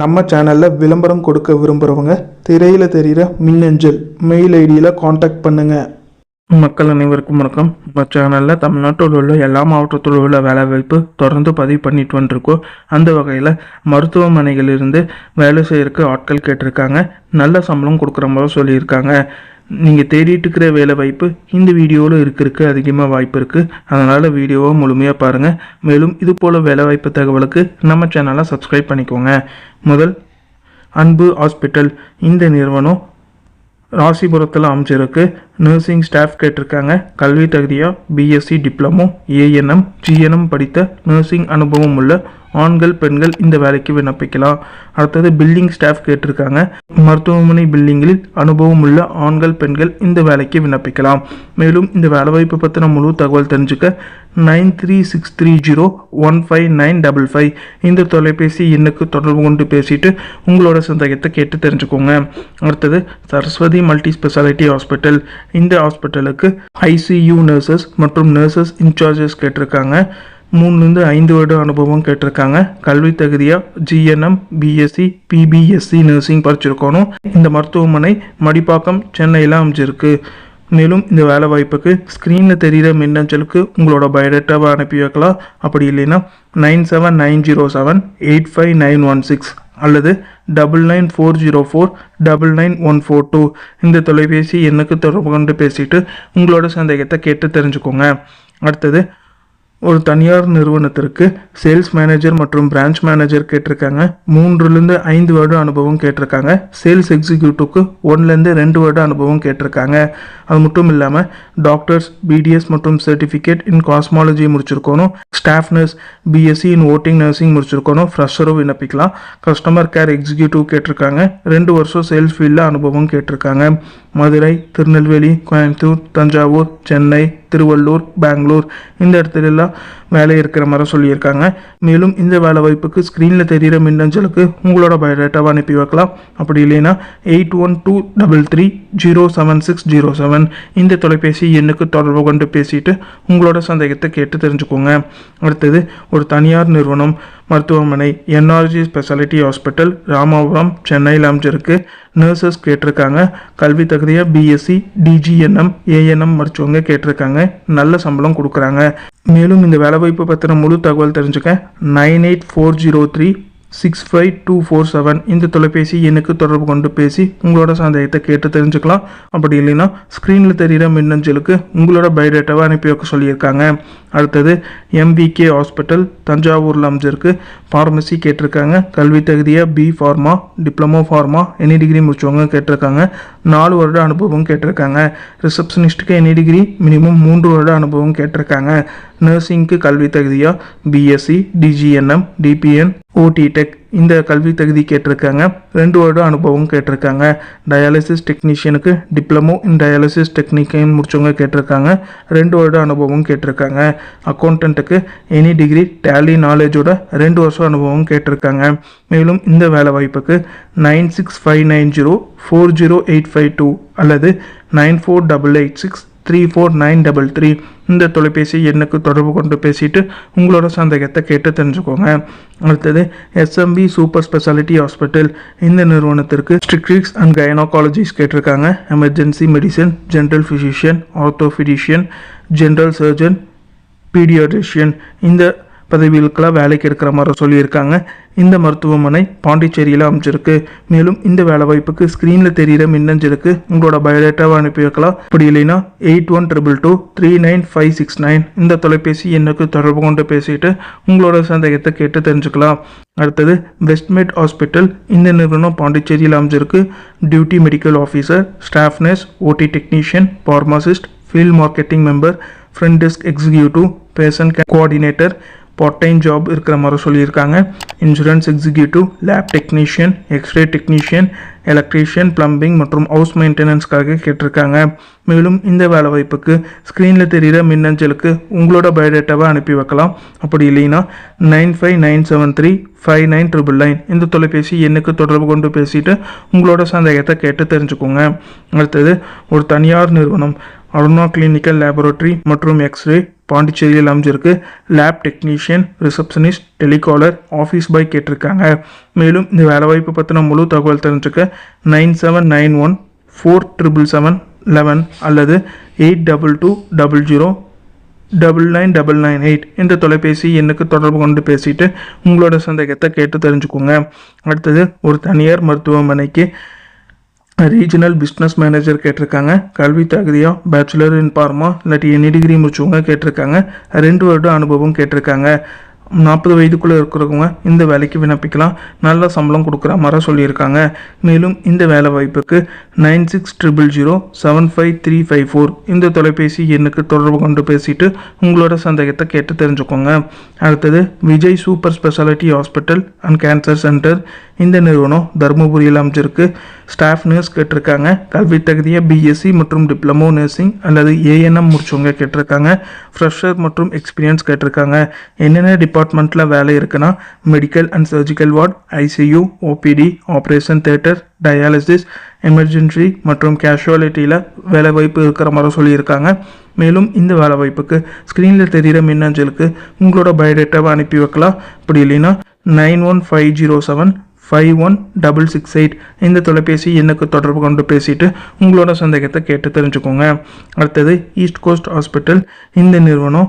நம்ம சேனலில் விளம்பரம் கொடுக்க விரும்புகிறவங்க திரையில் தெரிகிற மின்னஞ்சல் மெயில் ஐடியில் காண்டாக்ட் பண்ணுங்கள் மக்கள் அனைவருக்கும் வணக்கம். நம்ம சேனலில் தமிழ்நாட்டில் உள்ள எல்லா மாவட்டத்தில் உள்ள வேலைவாய்ப்பு தொடர்ந்து பதிவு பண்ணிட்டு வந்துருக்கோம். அந்த வகையில் மருத்துவமனைகளிலிருந்து வேலை செய்கிறக்கு ஆட்கள் கேட்டிருக்காங்க. நல்ல சம்பளம் கொடுக்குற மாதிரி சொல்லியிருக்காங்க. நீங்கள் தேடிட்டு இருக்கிற வேலை வாய்ப்பு இந்த வீடியோவில் இருக்கிறதுக்கு அதிகமாக வாய்ப்பு இருக்குது அதனால் வீடியோவை முழுமையாக பாருங்கள் மேலும் இது போல் வேலை வாய்ப்பு தகவலுக்கு நம்ம சேனலை சப்ஸ்கிரைப் பண்ணிக்கோங்க. முதல் அன்பு ஹாஸ்பிட்டல் இந்த நிறுவனம் ராசிபுரத்தில் அமைச்சிருக்கு நர்சிங் ஸ்டாஃப் கேட்டிருக்காங்க. கல்வி தகுதியாக பிஎஸ்சி டிப்ளமோ ஏஎன்எம் ஜிஎன்எம் படித்த நர்சிங் அனுபவம் உள்ள ஆண்கள் பெண்கள் இந்த வேலைக்கு விண்ணப்பிக்கலாம். அடுத்தது பில்டிங் ஸ்டாஃப் கேட்டிருக்காங்க. மருத்துவமனை பில்டிங்கில் அனுபவம் உள்ள ஆண்கள் பெண்கள் இந்த வேலைக்கு விண்ணப்பிக்கலாம். மேலும் இந்த வேலைவாய்ப்பு பற்றின முழு தகவல் தெரிஞ்சுக்க nine three six three zero one five nine double five. இந்த தொலைபேசி எண்ணுக்கு தொடர்பு கொண்டு பேசிட்டு உங்களோட சந்தேகத்தை கேட்டு தெரிஞ்சுக்கோங்க. அடுத்தது சரஸ்வதி மல்டி ஸ்பெஷாலிட்டி ஹாஸ்பிட்டல் இந்த ஹாஸ்பிட்டலுக்கு ஐசியூ நர்சஸ் மற்றும் நர்சஸ் இன்சார்ஜஸ் கேட்டிருக்காங்க. மூணுலேருந்து ஐந்து வருட அனுபவம் கேட்டிருக்காங்க. கல்வி தகுதியாக ஜிஎன்எம் பிஎஸ்சி பிபிஎஸ்சி நர்சிங் படிச்சிருக்கணும். இந்த மருத்துவமனை மடிப்பாக்கம் சென்னையில் அமைஞ்சிருக்கு. மேலும் இந்த வேலை வாய்ப்புக்கு ஸ்க்ரீனில் தெரிகிற மின்னஞ்சலுக்கு உங்களோட பயோடேட்டாவை அனுப்பி வைக்கலாம். அப்படி இல்லைன்னா nine seven nine zero seven eight five nine one six அல்லது double nine four zero four double nine one four two இந்த தொலைபேசி எண்ணுக்கு தொடர்பு கொண்டு பேசிட்டு உங்களோட சந்தேகத்தை கேட்டு தெரிஞ்சுக்கோங்க. அடுத்தது ஒரு தனியார் நிறுவனத்திற்கு சேல்ஸ் மேனேஜர் மற்றும் பிரான்ச் மேனேஜர் கேட்டிருக்காங்க. மூன்றுலேருந்து ஐந்து வருட அனுபவம் கேட்டிருக்காங்க. சேல்ஸ் எக்ஸிக்யூட்டிவ்க்கு ஒன்லேருந்து ரெண்டு வருட அனுபவம் கேட்டிருக்காங்க. அது மட்டும் இல்லாமல் டாக்டர்ஸ் பிடிஎஸ் மற்றும் சர்டிஃபிகேட் இன் காஸ்மாலஜி முடிச்சிருக்கணும். ஸ்டாஃப் நர்ஸ் பிஎஸ்சி இன் ஓட்டிங் நர்சிங் முடிச்சிருக்கணும். ஃப்ரெஷரும் விண்ணப்பிக்கலாம். கஸ்டமர் கேர் எக்ஸிக்யூட்டிவ் கேட்டிருக்காங்க. ரெண்டு வருஷம் சேல்ஸ் ஃபீல்டில் அனுபவம் கேட்டிருக்காங்க. மதுரை திருநெல்வேலி கோயம்புத்தூர் தஞ்சாவூர் சென்னை திருவள்ளூர் பெங்களூர். இந்த இடத்துலலாம் வேலை இருக்கிற மாதிரி சொல்லியிருக்காங்க. மேலும் இந்த வேலை வாய்ப்புக்கு ஸ்க்ரீனில் தெரிகிற மின்னஞ்சலுக்கு உங்களோட பயோடேட்டாவை அனுப்பி வைக்கலாம். அப்படி இல்லைன்னா eight one two double three zero seven six zero seven இந்த தொலைபேசி எண்ணுக்கு தொடர்பு கொண்டு பேசிட்டு உங்களோட சந்தேகத்தை கேட்டு தெரிஞ்சுக்கோங்க. அடுத்தது ஒரு தனியார் நிறுவனம் மருத்துவமனை என்ஆர்ஜி ஸ்பெஷாலிட்டி ஹாஸ்பிட்டல் ராமாபுரம் சென்னையில் அமைஞ்சிருக்கு. நர்சஸ் கேட்டிருக்காங்க. கல்வி தகுதியாக பிஎஸ்சி டிஜிஎன்எம் ஏஎன்எம் மருத்துவங்க கேட்டிருக்காங்க. நல்ல சம்பளம் கொடுக்குறாங்க. மேலும் இந்த வேலைவாய்ப்பு பற்றின முழு தகவல் தெரிஞ்சுக்க nine eight four zero three six five two four seven இந்த தொலைபேசி எண்ணுக்கு தொடர்பு கொண்டு பேசி உங்களோட சந்தேகத்தை கேட்டு தெரிஞ்சுக்கலாம். அப்படி இல்லைன்னா ஸ்க்ரீனில் தெரிகிற மின்னஞ்சலுக்கு உங்களோட பயோடேட்டாவை அனுப்பி வைக்க சொல்லியிருக்காங்க. அடுத்தது எம்பிகே ஹாஸ்பிட்டல் தஞ்சாவூரில் அமைஞ்சிருக்கு. ஃபார்மசி கேட்டிருக்காங்க. கல்வி தகுதியாக B pharma diploma pharma any degree முடிச்சவங்க கேட்டிருக்காங்க. நாலு வருட அனுபவம் கேட்டிருக்காங்க. ரிசப்ஷனிஸ்ட்டுக்கு எனி டிகிரி மினிமம் மூன்று வருட அனுபவம் கேட்டிருக்காங்க. நர்சிங்க்கு கல்வி தகுதியாக பிஎஸ்சி டிஜிஎன்எம் டிபிஎன் ஓடிடெக் இந்த கல்வி தகுதி கேட்டிருக்காங்க. ரெண்டு வருட அனுபவம் கேட்டிருக்காங்க. டயாலிசிஸ் டெக்னீஷியனுக்கு டிப்ளமோ இன் டயாலிசிஸ் டெக்னிக்கன் முடிச்சவங்க கேட்டிருக்காங்க. ரெண்டு வருட அனுபவம் கேட்டிருக்காங்க. அக்கௌண்டண்ட்டுக்கு எனி டிகிரி டேலி நாலேஜோட ரெண்டு வருஷம் அனுபவம் கேட்டிருக்காங்க. மேலும் இந்த வேலை வாய்ப்புக்கு nine six five nine zero four zero eight five two அல்லது nine four double eight six three four nine double three இந்த தொலைபேசி எண்ணுக்கு தொடர்பு கொண்டு பேசிட்டு உங்களோட சந்தேகத்தை கேட்டு தெரிஞ்சுக்கோங்க. அடுத்தது எஸ்எம்பி சூப்பர் ஸ்பெஷாலிட்டி ஹாஸ்பிட்டல் இந்த நிறுவனத்திற்கு ஸ்ட்ரிக்ரிக்ஸ் அண்ட் கைனோகாலஜிஸ் கேட்டிருக்காங்க. Emergency medicine general physician orthopaedician general surgeon paediatrician இந்த பதவிகளுக்கெல்லாம் வேலைக்கு இருக்கிற மாதிரி சொல்லியிருக்காங்க. இந்த மருத்துவமனை பாண்டிச்சேரியில் அமைச்சிருக்கு மேலும் இந்த வேலை வாய்ப்புக்கு ஸ்க்ரீனில் தெரிகிற மின்னஞ்சலுக்கு உங்களோட பயோடேட்டாவை அனுப்பி வைக்கலாம். அப்படி இல்லைன்னா eight one triple two three nine five six nine இந்த தொலைபேசி எண்ணுக்கு தொடர்பு கொண்டு பேசிட்டு உங்களோட சந்தேகத்தை கேட்டு தெரிஞ்சுக்கலாம். அடுத்தது வெஸ்ட்மெட் ஹாஸ்பிட்டல் இந்த நிறுவனம் பாண்டிச்சேரியில் அமைஞ்சிருக்கு. Duty medical officer staff nurse OT technician pharmacist field marketing member front desk executive patient coordinator part time job இருக்கிற மாதிரி சொல்லியிருக்காங்க. Insurance executive lab technician X ray technician electrician plumbing மற்றும் ஹவுஸ் மெயின்டெனன்ஸ்க்காக கேட்டிருக்காங்க. மேலும் இந்த வேலை வாய்ப்புக்கு ஸ்க்ரீனில் தெரிகிற மின்னஞ்சலுக்கு உங்களோட பயோடேட்டாவை அனுப்பி வைக்கலாம். அப்படி இல்லைன்னா nine five nine seven three five nine triple nine இந்த தொலைபேசி எண்ணுக்கு தொடர்பு கொண்டு பேசிட்டு உங்களோட சந்தேகத்தை கேட்டு தெரிஞ்சுக்கோங்க. அடுத்தது ஒரு தனியார் நிறுவனம் அருணா கிளினிக்கல் லேபரட்டரி மற்றும் எக்ஸ்ரே பாண்டிச்சேரியில் அமைஞ்சிருக்கு. Lab technician receptionist telecaller office boy கேட்டிருக்காங்க. மேலும் இந்த வேலைவாய்ப்பு பற்றின முழு தகவல் தெரிஞ்சுக்க nine seven nine one four triple seven eleven அல்லது eight double two double zero double nine double nine eight இந்த தொலைபேசி எண்ணுக்கு தொடர்பு கொண்டு பேசிட்டு உங்களோட சந்தேகத்தை கேட்டு தெரிஞ்சுக்கோங்க. அடுத்தது ஒரு தனியார் மருத்துவமனைக்கு ரீஜனல் பிஸ்னஸ் மேனேஜர் கேட்டிருக்காங்க. கல்வி தகுதியாக பேச்சுலர் இன் பார்மா இல்லாட்டி எனி டிகிரி முடிச்சவங்க கேட்டிருக்காங்க. ரெண்டு வருடம் அனுபவம் கேட்டிருக்காங்க. நாற்பது வயதுக்குள்ளே இருக்கிறவங்க இந்த வேலைக்கு விண்ணப்பிக்கலாம். நல்ல சம்பளம் கொடுக்குற மாதிரி சொல்லியிருக்காங்க. மேலும் இந்த வேலை வாய்ப்புக்கு nine six triple zero seven five three five four இந்த தொலைபேசி எண்ணுக்கு தொடர்பு கொண்டு பேசிட்டு உங்களோட சந்தேகத்தை கேட்டு தெரிஞ்சுக்கோங்க. அடுத்தது Vijay super speciality hospital and cancer centre. இந்த நிறுவனம் தருமபுரியில் அமைஞ்சிருக்கு. ஸ்டாஃப் நர்ஸ் கேட்டிருக்காங்க. கல்வி தகுதியை பிஎஸ்சி மற்றும் டிப்ளமோ நர்சிங் அல்லது ஏஎன்எம் முடிச்சவங்க கேட்டிருக்காங்க. ஃப்ரெஷர் மற்றும் எக்ஸ்பீரியன்ஸ் கேட்டிருக்காங்க. என்னென்ன டிபார்ட்மெண்ட்டில் வேலை இருக்குன்னா medical and surgical ward ICU OPD operation theatre dialysis emergency மற்றும் கேஷுவாலிட்டியில் வேலை வாய்ப்பு இருக்கிற மாதிரி சொல்லியிருக்காங்க. மேலும் இந்த வேலை வாய்ப்புக்கு ஸ்க்ரீனில் தெரிகிற மின்னஞ்சலுக்கு உங்களோட பயோடேட்டாவை அனுப்பி வைக்கலாம். அப்படி இல்லைன்னா nine one five zero seven five one double six eight இந்த தொலைபேசி எண்ணுக்கு தொடர்பு கொண்டு பேசிட்டு உங்களோட சந்தேகத்தை கேட்டு தெரிஞ்சுக்கோங்க. அடுத்தது ஈஸ்ட் கோஸ்ட் ஹாஸ்பிட்டல் இந்த நிறுவனம்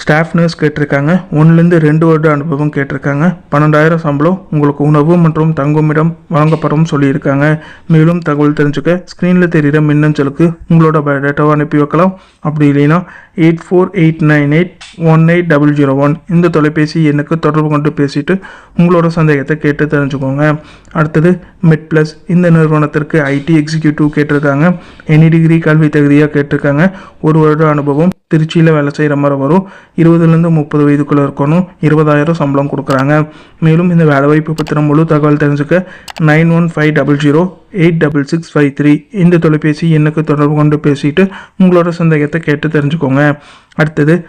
ஸ்டாஃப் நர்ஸ் கேட்டிருக்காங்க. ஒன்றுலேருந்து ரெண்டு வருட அனுபவம் கேட்டிருக்காங்க. பன்னெண்டாயிரம் சம்பளம் உங்களுக்கு உணவு மற்றும் தங்குமிடம் வழங்கப்படும் சொல்லியிருக்காங்க. மேலும் தகவல் தெரிஞ்சுக்க ஸ்க்ரீனில் தெரிகிற மின்னஞ்சலுக்கு உங்களோட பயோடேட்டாவை அனுப்பி வைக்கலாம். அப்படி இல்லைன்னா eight four eight nine eight one eight double zero one இந்த தொலைபேசி எண்ணுக்கு தொடர்பு கொண்டு பேசிட்டு உங்களோட சந்தேகத்தை கேட்டு தெரிஞ்சுக்கோங்க. அடுத்தது மெட் ப்ளஸ் இந்த நிறுவனத்திற்கு ஐடி எக்ஸிக்யூட்டிவ் கேட்டிருக்காங்க. எனி டிகிரி கல்வி தகுதியாக கேட்டிருக்காங்க. ஒரு வருட அனுபவம். திருச்சியில் வேலை செய்கிற மாதிரி வரும். இருபதுலேருந்து முப்பது வயதுக்குள்ளே இருக்கணும். இருபதாயிரம் சம்பளம் கொடுக்குறாங்க. மேலும் இந்த வேலைவாய்ப்பு பற்றின முழு தகவல் தெரிஞ்சுக்க nine one five double zero eight double six five three இந்த தொலைபேசி எண்ணுக்கு தொடர்பு கொண்டு பேசிட்டு உங்களோட சந்தேகத்தை கேட்டு தெரிஞ்சுக்கோங்க. அடுத்தது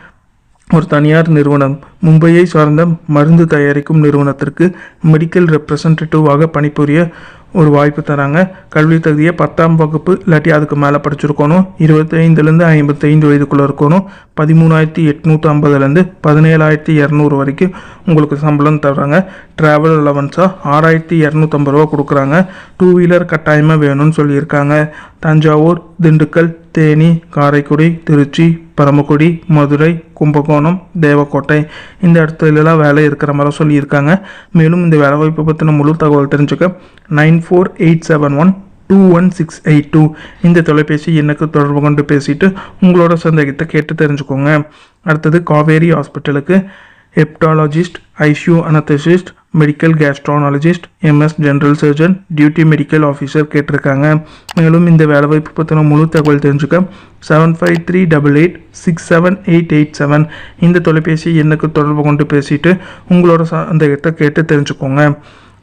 ஒரு தனியார் நிறுவனம் மும்பையை சார்ந்த மருந்து தயாரிக்கும் நிறுவனத்திற்கு மெடிக்கல் ரெப்ரசன்டேட்டிவாக பணிபுரிய ஒரு வாய்ப்பு தராங்க. கல்வி தகுதியை பத்தாம் வகுப்பு இல்லாட்டி அதுக்கு மேலே படிச்சிருக்கணும். இருபத்தைந்துலேருந்து ஐம்பத்தைந்து வயதுக்குள்ளே இருக்கணும். பதிமூணாயிரத்தி எட்நூற்றி ஐம்பதுலேருந்து பதினேழாயிரத்தி இரநூறு வரைக்கும் உங்களுக்கு சம்பளம் தர்றாங்க. ட்ராவல் அலவன்ஸாக ஆறாயிரத்தி இரநூத்தம்பது ரூபா கொடுக்குறாங்க. டூ வீலர் கட்டாயமாக வேணும்னு சொல்லியிருக்காங்க. தஞ்சாவூர் திண்டுக்கல் தேனி காரைக்குடி திருச்சி பரமக்குடி மதுரை கும்பகோணம் தேவக்கோட்டை இந்த இடத்துலலாம் வேலை இருக்கிற மாதிரி சொல்லியிருக்காங்க. மேலும் இந்த வேலைவாய்ப்பு பற்றின முழு தகவல் தெரிஞ்சுக்க nine four eight seven one two one six eight two. இந்த தொலைபேசி எண்ணுக்கு தொடர்பு கொண்டு பேசிட்டு உங்களோட சந்தேகத்தை கேட்டு தெரிஞ்சுக்கோங்க. அடுத்தது காவேரி ஹாஸ்பிட்டலுக்கு hepatologist ICU anaesthetist medical gastroenterologist MS general surgeon duty medical officer கேட்டிருக்காங்க. மேலும் இந்த வேலைவாய்ப்பு பற்றின முழு தகவல் தெரிஞ்சுக்க seven five three double eight six seven eight eight seven. இந்த தொலைபேசி எண்ணுக்கு தொடர்பு கொண்டு பேசிட்டு உங்களோட சந்தேகத்தை கேட்டு தெரிஞ்சுக்கோங்க.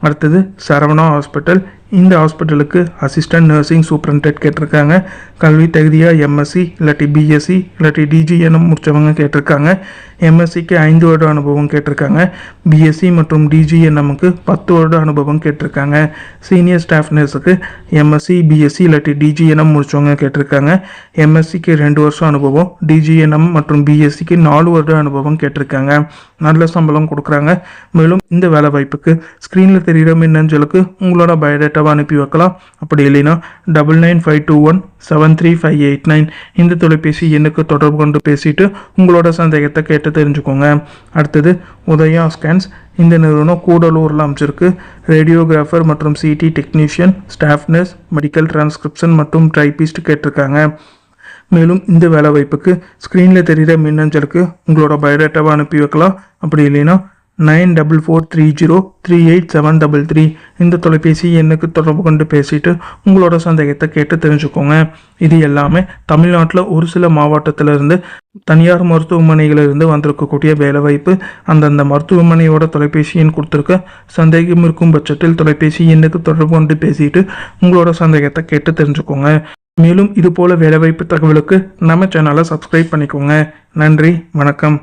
அடுத்தது சரவணா ஹாஸ்பிட்டல் இந்த ஹாஸ்பிட்டலுக்கு அசிஸ்டன்ட் நர்சிங் சூப்பரண்டென்ட் கேட்டிருக்காங்க. கல்வி தகுதியாக எம்எஸ்சி இல்லாட்டி பிஎஸ்சி இல்லாட்டி டிஜிஎன்எம் முடித்தவங்க கேட்டிருக்காங்க. எம்எஸ்சிக்கு ஐந்து வருட அனுபவம் கேட்டிருக்காங்க. பிஎஸ்சி மற்றும் டிஜிஎன்எம்முக்கு பத்து வருட அனுபவம் கேட்டிருக்காங்க. சீனியர் ஸ்டாஃப் நர்ஸுக்கு எம்எஸ்சி பிஎஸ்சி இல்லாட்டி டிஜிஎன்எம் முடித்தவங்க கேட்டிருக்காங்க. எம்எஸ்சிக்கு ரெண்டு வருஷம் அனுபவம் டிஜிஎன்எம் மற்றும் பிஎஸ்சிக்கு நாலு வருட அனுபவம் கேட்டிருக்காங்க. நல்ல சம்பளம் கொடுக்குறாங்க. மேலும் இந்த வேலை வாய்ப்புக்கு ஸ்க்ரீனில் தெரிகிற மின்னஞ்சலுக்கு உங்களோட டேட்டாவை அனுப்பி வைக்கலாம். அப்படி இல்லைன்னா double nine five two one seven three five eight nine இந்த தொலைபேசி எண்ணுக்கு தொடர்பு கொண்டு பேசிட்டு உங்களோட சந்தேகத்தை கேட்டு தெரிஞ்சுக்கோங்க. அடுத்தது உதயா ஸ்கேன்ஸ் இந்த நிறுவனம் கூடலூரில் அமைச்சிருக்கு. ரேடியோகிராஃபர் மற்றும் CT technician staff nurse medical transcription மற்றும் டைபிஸ்ட் கேட்டிருக்காங்க. மேலும் இந்த வேலை வாய்ப்புக்கு ஸ்க்ரீனில் தெரிகிற மின்னஞ்சலுக்கு உங்களோட பயோடேட்டாவை அனுப்பி வைக்கலாம். அப்படி இல்லைன்னா nine double four three zero three eight seven double three. இந்த தொலைபேசி எண்ணுக்கு தொடர்பு கொண்டு பேசிட்டு உங்களோட சந்தேகத்தை கேட்டு தெரிஞ்சுக்கோங்க. இது எல்லாமே தமிழ்நாட்டில் ஒரு சில மாவட்டத்திலிருந்து தனியார் மருத்துவமனைகளிலிருந்து வந்திருக்கக்கூடிய வேலைவாய்ப்பு. அந்தந்த மருத்துவமனையோட தொலைபேசி எண் கொடுத்துருக்க சந்தேகம் இருக்கும் பட்சத்தில் தொலைபேசி எண்ணுக்கு தொடர்பு கொண்டு பேசிட்டு உங்களோட சந்தேகத்தை கேட்டு தெரிஞ்சுக்கோங்க. மேலும் இது போல வேலைவாய்ப்பு தகவலுக்கு நம்ம சேனலை சப்ஸ்கிரைப் பண்ணிக்கோங்க. நன்றி வணக்கம்.